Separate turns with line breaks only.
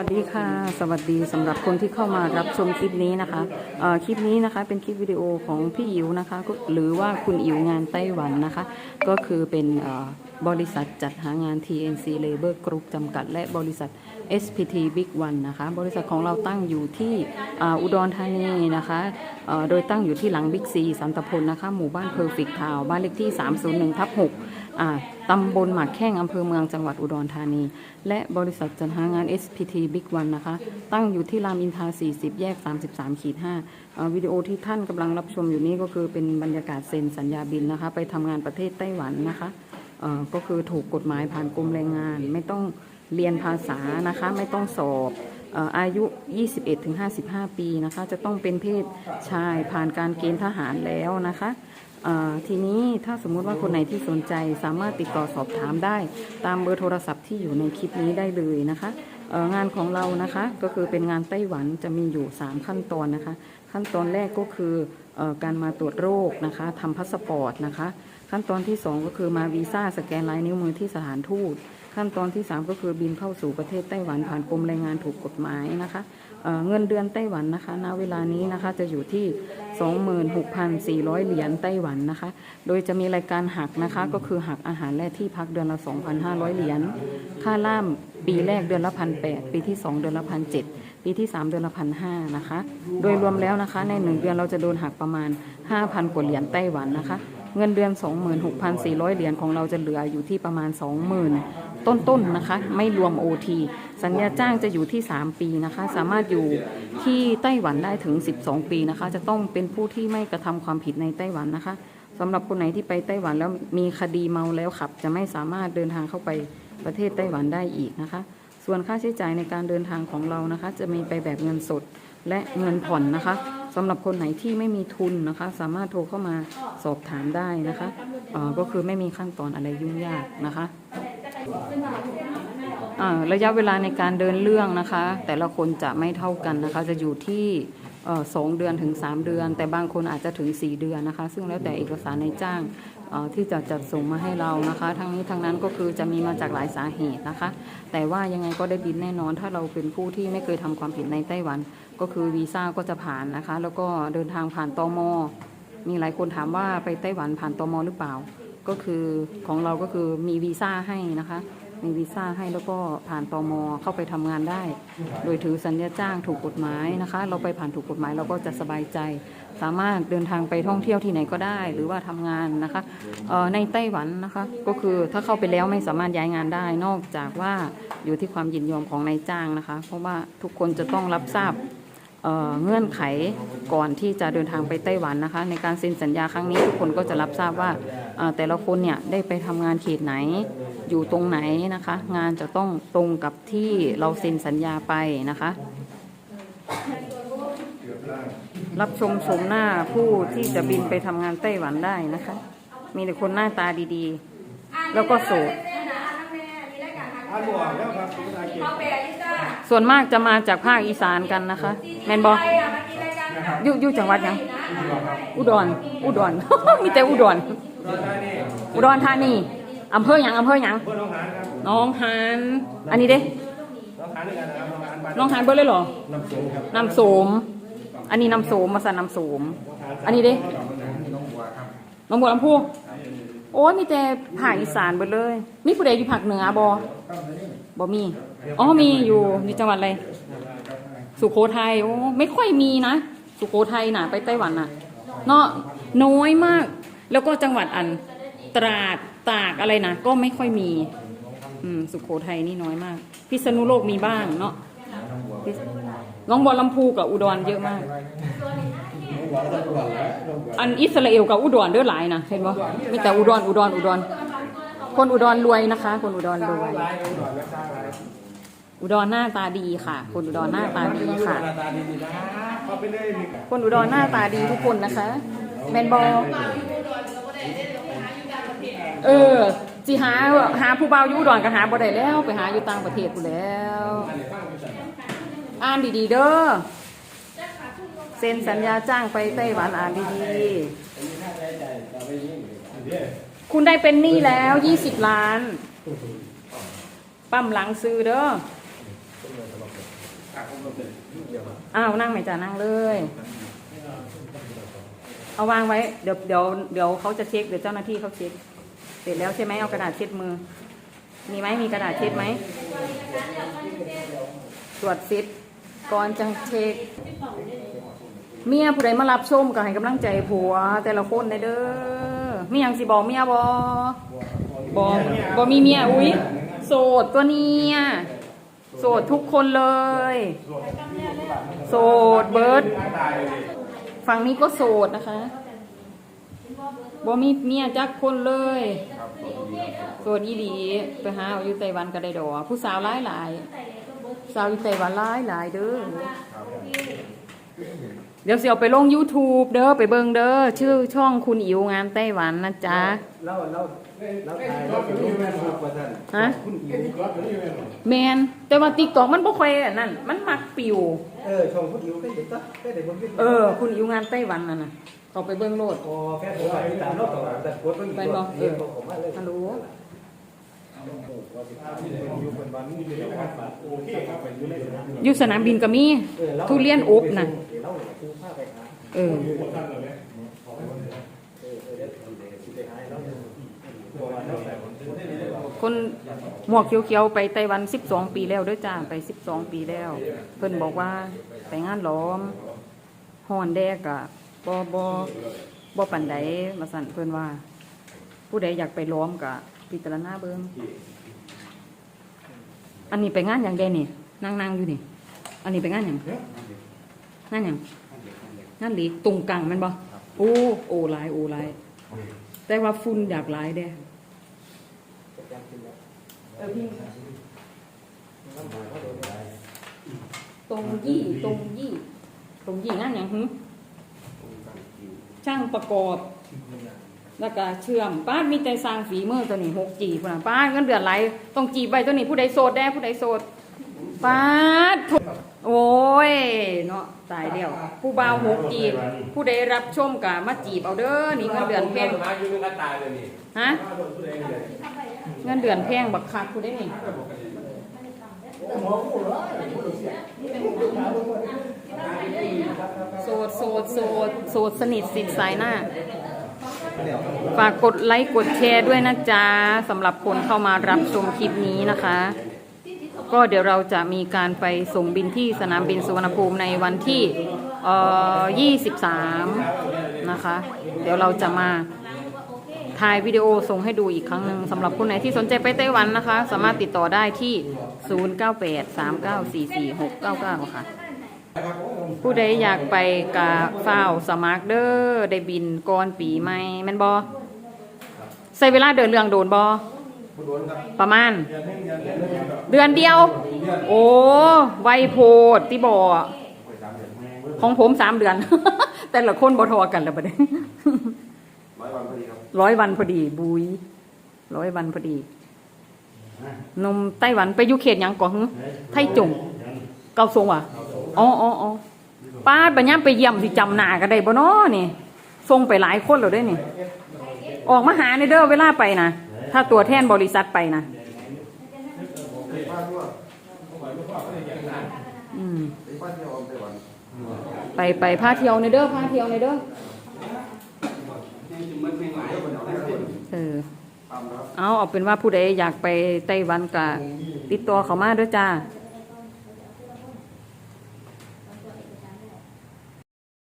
สวัสดีค่ะ สวัสดีสำหรับคนที่เข้ามารับชมคลิปนี้นะคะคลิปนี้นะคะเป็นคลิปวิดีโอของพี่อิ๋วนะคะ หรือว่าคุณอิ๋วงานไต้หวันนะคะ ก็คือเป็นบริษัทจัดหางาน TNC Labor Group จำกัด และบริษัท SPT Big One นะคะ บริษัทของเราตั้งอยู่ที่อ,อุดรธานีนะคะโดยตั้งอยู่ที่หลังบิ๊กซีสันตพลนะคะ หมู่บ้านเพอร์ฟิกทาวบ้านเลขที่ 301ทับ6 ตำบลหมากแข้งอำเภอเมืองจังหวัดอุดรธานี และบริษัทจัดหางาน SPT Big One นะคะ ตั้งอยู่ที่รามอินทรา40 แยก 33ขีด5วิดีโอที่ท่านกำลังรับชมอยู่นี้ก็คือเป็นบรรยากาศเซ็นสัญญาบินนะคะ ไปทำงานประเทศไต้หวันนะคะก็คือถูกกฎหมายผ่านกรมแรงงาน ไม่ต้องเรียนภาษานะคะ ไม่ต้องสอบ อายุ 21-55 ปีนะคะ จะต้องเป็นเพศชายผ่านการเกณฑ์ทหารแล้วนะคะทีนี้ถ้าสมมุติว่าคนไหนที่สนใจสามารถติดต่อสอบถามได้ ตามเบอร์โทรศัพท์ที่อยู่ในคลิปนี้ได้เลยนะคะงานของเรานะคะก็คือเป็นงานไต้หวันจะมีอยู่ 3 ขั้นตอนนะคะ ขั้นตอนแรกก็คือการมาตรวจโรคนะคะทำพาสปอร์ตนะคะ ขั้นตอนที่ 2 ก็คือมาวีซ่าสแกนลายนิ้วมือที่สถานทูต ขั้นตอนที่ 3 ก็คือบินเข้าสู่ประเทศไต้หวันผ่านกรมแรงงานถูกกฎหมายนะคะเเงินเดือนไต้หวันนะคะ ณ เวลานี้นะคะจะอยู่ที่ 26,400 เหรียญไต้หวันนะคะ โดยจะมีรายการหักนะคะก็คือหักอาหารและที่พักเดือนละ 2,500 เหรียญ ค่าล่ามปีแรกเดือนละพันแปีที่ 2 เดือนละพันเปีที่ 3 เดือนละพันหนะคะ โดยรวมแล้วนะคะ ใน 1 เดือนเราจะโดนหักประมาณ 5,000กว่าเหรียญไต้หวันนะคะ เงินเดือน 26,400 เหรียญของเราจะเหลืออยู่ที่ประมาณ 20,000 ต้นๆนะคะ ไม่รวม OT สัญญาจ้างจะอยู่ที่ 3 ปีนะคะ สามารถอยู่ที่ไต้หวันได้ถึง 12 ปีนะคะ จะต้องเป็นผู้ที่ไม่กระทำความผิดในไต้หวันนะคะสำหรับคนไหนที่ไปไต้หวันแล้วมีคดีเมาแล้วขับ จะไม่สามารถเดินทางเข้าไปประเทศไต้หวันได้อีกนะคะ ส่วนค่าใช้จ่ายในการเดินทางของเรานะคะ จะมีไปแบบเงินสดและเงินผ่อนนะคะสำหรับคนไหนที่ไม่มีทุนนะคะ สามารถโทรเข้ามาสอบถามได้นะคะเออก็คือไม่มีขั้นตอนอะไรยุ่งยากนะคะระยะเวลาในการเดินเรื่องนะคะ แต่ละคนจะไม่เท่ากันนะคะ จะอยู่ที่สองเดือนถึง 3 เดือน แต่บางคนอาจจะถึง 4 เดือนนะคะ ซึ่งแล้วแต่เอกสารในจ้าง ที่จะจัดส่งมาให้เรานะคะ ทั้งนี้ทั้งนั้นก็คือจะมีมาจากหลายสาเหตุนะคะ แต่ว่ายังไงก็ได้บินแน่นอน ถ้าเราเป็นผู้ที่ไม่เคยทำความผิดในไต้หวัน ก็คือวีซ่าก็จะผ่านนะคะ แล้วก็เดินทางผ่านตมมีหลายคนถามว่าไปไต้หวันผ่านตมหรือเปล่า ก็คือของเราก็คือมีวีซ่าให้นะคะ มีวีซ่าให้แล้วก็ผ่านตมเข้าไปทำงานได้ โดยถือสัญญาจ้างถูกกฎหมายนะคะ เราไปผ่านถูกกฎหมายเราก็จะสบายใจ สามารถเดินทางไปท่องเที่ยวที่ไหนก็ได้ หรือว่าทำงานนะคะในไต้หวันนะคะ ก็คือถ้าเข้าไปแล้วไม่สามารถย้ายงานได้ นอกจากว่าอยู่ที่ความยินยอมของนายจ้างนะคะ เพราะว่าทุกคนจะต้องรับทราบเเงื่อนไขก่อนที่จะเดินทางไปไต้หวันนะคะ ในการเซ็นสัญญาครั้งนี้ทุกคนก็จะรับทราบว่า แต่ละคนเนี่ยได้ไปทำงานเขตไหน อยู่ตรงไหนนะคะ งานจะต้องตรงกับที่เราเซ็นสัญญาไปนะคะ รับชมชมหน้าผู้ที่จะบินไปทำงานไต้หวันได้นะคะ มีแต่คนหน้าตาดีๆ แล้วก็โสด
อ่านบวกแล้วครับภาษาอังกฤษ
เอาแปะลิซ่า
ส่วนมากจะมาจากภาคอีสานกันนะคะ แมนบอ
ใครอะมากินรายการกับ
อยู่อยู่จังหวัดหยังอุดร อุดร มีแต่อุดร
ตอนนี้
อุดรธานีอำเภอหยังอำเภอหยัง
เพื่อนน้องหานครับ
น้องหานอันนี้เด้
น้องหานด้วยกันนะครับน้องหานบ้าน
น้องหานเบิดเลยเหรอ
น้ำสูงครับ
น้ำโสมอันนี้น้ำโสมมาสั่นน้ำโสมอันนี้เด้น้องบัวลำพูโอ้ยมีแต่ภาคอีสานเบิดเลย มีผู้ใดอยู่ภาคเหนือบ่บ่มี อ๋อมีอยู่อยู่จังหวัดอะไร สุโขทัย โอ้ไม่ค่อยมีนะ สุโขทัยน่ะ ไปไต้หวันน่ะ เนาะน้อยมาก แล้วก็จังหวัดอันตราดตากอะไรนะก็ไม่ค่อยมี อืม สุโขทัยนี่น้อยมาก พิษณุโลกมีบ้างเนาะน้องบัวลำพูกับอุดรเยอะมาก อันอิสราเอลกับอุดรเด้อหลายนะเห็นบ่มีแต่อุดรอุดรอุดร คนอุดรรวยนะคะ คนอุดรรวย
อุดร
หน้าตาดีค่ะ คนอุดรหน้าตาดีค่ะ คนอุดรหน้าตาดีทุกคนนะคะ แมนบอ เออสิหาหาผู้บ่าอยู่อุดรก็หาบ่ได้แล้ว ไปหาอยู่ต่างประเทศกูแล้ว อ่านดีๆเด้อเซ็นสัญญาจ้างไปไต้หวันอ่านดีๆคุณได้เป็นหนี้แล้ว20ล้าน ปั้มหลังซื้อเด้ออ้าวนั่งไหมจ้านั่งเลย เอาวางไว้ เดี๋ยวเดี๋ยวเดี๋ยวเขาจะเช็ค เดี๋ยวเจ้าหน้าที่เขาเช็ค เสร็จแล้วใช่ไหมเอากระดาษเช็ดมือ มีไหมมีกระดาษเช็ดไหม ตรวจเสร็จก่อนจะเช็ค เมียผู้ใดมารับชมก็ให้กำลังใจผัว แต่ละคนได้เด้อมีหยังสิบอกเมียบอบอบอมีเมียอุ้ยโสดตัวเนี้ยโสดทุกคนเลย โสดเบิร์ด ฝั่งนี้ก็โสดนะคะบ่มีเมียจักคนเลยโสดอีหลีไปหาเอาอยู่ไต้หวันก็ได้ดอกผู้สาวหลายหลายๆสาวอยู่ไต้หวันหลายหลายๆเด้อเดี๋ยวเสียวไปลง YouTube เด้อไปเบิ่งเด้อชื่อช่องคุณอิ๋วงานไต้หวันนะจ๊ะ
เราเรา เราถ่ายเราเป็นรูปแม่รูปประทัน
ฮะ
คุณอิ๋ว
แมนแต่ว่าติ๊กต็อกมันบ่ค่อยอันนั่นมันมักปิว
เออช่องคุณอิ๋วก็เด็กก็ก็เด็กบนวิทย์
เออ คุณอิ๋วงานไต้หวันนั่นน่ะเขาไปเบิ่งโลด
พอแค่ผมไปตามรอบต่างแต่กดมัน
ไปบอกเออ
ผมมาเลย
ฮัลโหล
อยู่บนวันนี้เลยครับโอเคครับไปอยู่ในสนาม
อยู่สนามบินก็มี ทุเรียนอบน่ะ
เราคูผ้าไปหา
เออ
เออเออเดี๋ยวสิไปหาเราตัววันเราแต่
คนหมวกเขียวๆไปไต้หวัน12ปีแล้วด้อจ้าไป12ปีแล้ว เพิ่นบอกว่าไปงานล้อมฮอนแดกอะบ่บ่บ่ปานใดมาสั่นเพิ่นว่า ผู้ใดอยากไปล้อมก็พิจารณาเบิ่งอันนี้ไปงานหยังแดนี่นั่งๆอยู่นี่ อันนี้ไปงานหยังงานหยังงานหลีตรงกลางมันบ่โอ้โอ้หลายโอ้หลายแต่ว่าฝุ่นอยากหลายเด้ เออพี่ตรงยี่ตรงยี่ตรงยี่นั่นอย่างหึช่างประกอบ แล้วก็เชื่อมป้าดมีใจสร้างฝีมือตัวนี้หกจีบนะป้าดเงินเดือนไหลต้องจีบใบตัวนี้ผู้ใดโสดแด้ผู้ใดโสดป้าดโถโอ้ยเนาะ ตายแล้วผู้บ่าวหกจีบผู้ใดรับชมกะมาจีบเอาเด้อนี่เงินเดือนแพง
มาอยู่กันตายเลยนี่
ฮะเงินเดือนแพงบักคักผู้ได้นี่โสดโสดโสดโสดสนิทสิทธิ์สายหน้า ฝากกดไลค์กดแชร์ด้วยนะจ๊ะสำหรับคนเข้ามารับชมคลิปนี้นะคะ ก็เดี๋ยวเราจะมีการไปส่งบินที่สนามบินสุวรรณภูมิในวันที่ 23 นะคะ เดี๋ยวเราจะมาถ่ายวิดีโอส่งให้ดูอีกครั้งหนึ่งสำหรับคนไหนที่สนใจไปไต้หวันนะคะ สามารถติดต่อได้ที่ 0983944699 ค่ะ ผู้ใดอยากไปกะฝ้าวสมัครเด้อได้บินก่อนปีใหม่แม่นบอใส่เวลาเดินเรื่องโดนบอ ประมาณ เดือนเดียว โอ้ไวโพดที่บอของผมสามเดือน แต่ละคนบอทอกันแล้วประเด็นร้อยวันพอดีบุยร้อยวันพอดี นมไต้หวันไปอยุเขตหยังก่อนไทจงเกาทรงว่ะอ๋ออ๋ออ๋อป้าดบัญญัติไปเยี่ยมสิจำหน้ากันได้บ่เนาะนี่ทรงไปหลายคนแล้วเด้นี่ ออกมาหาในเด้อเวลาไปนะ ถ้าตัวแทนบริษัทไปนะอืมไปไปพาเที่ยวในเด้อพาเที่ยวในเด้อเออเอาเอาเป็นว่าผู้ใดอยากไปไต้หวันกะติดตัวเขามาด้วยจ้า